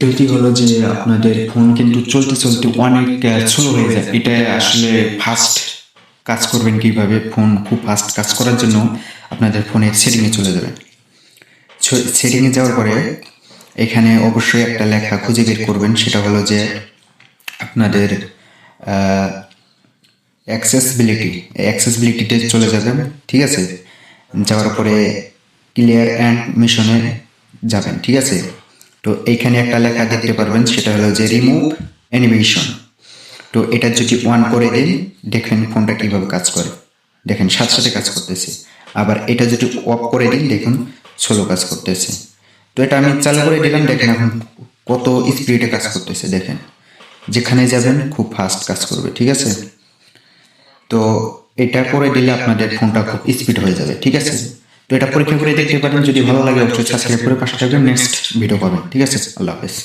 এটি হলো যে আপনাদের ফোন কিন্তু চলতে চলতে অনেক স্লো হয়ে যায়। এটা আসলে ফাস্ট কাজ করবেন কীভাবে? ফোন খুব ফাস্ট কাজ করার জন্য আপনাদের ফোনের সেটিংয়ে চলে যাবেন। সেটিংয়ে যাওয়ার পরে এখানে অবশ্যই একটা লেখা খুঁজে বের করবেন। সেটা হলো যে আপনাদের অ্যাক্সেসিবিলিটি অ্যাক্সেসিবিলিটিতে চলে যাবেন। ঠিক আছে? যাওয়ার পরে ক্লিয়ার অ্যান্ড মিশনে যাবেন। ঠিক আছে? তো এইখানে একটা লেখা দেখতে পারবেন, সেটা হলো যে রিমুভ অ্যানিমেশন তো এটা যদি অন করে দিন, দেখেন ফোনটা কীভাবে কাজ করে। দেখেন সাথে কাজ করতেছে। আবার এটা যদি অফ করে দিন, দেখুন স্লো কাজ করতেছে। তো এটা আমি চালু করে দিলাম, দেখেন এখন কত স্পিডে কাজ করতেছে, দেখেন। যেখানে যাবেন খুব ফাস্ট কাজ করবে, ঠিক আছে? তো এটা করে দিলে আপনাদের ফোনটা খুব স্পিড হয়ে যাবে, ঠিক আছে? তো এটা পরীক্ষা করে দেখতে পারেন, যদি ভালো লাগে অবশ্যই সাবস্ক্রাইব করে পাশে থাকবেন। নেক্সট ভিডিও পাবেন। ঠিক আছে? আল্লাহ হাফেজ।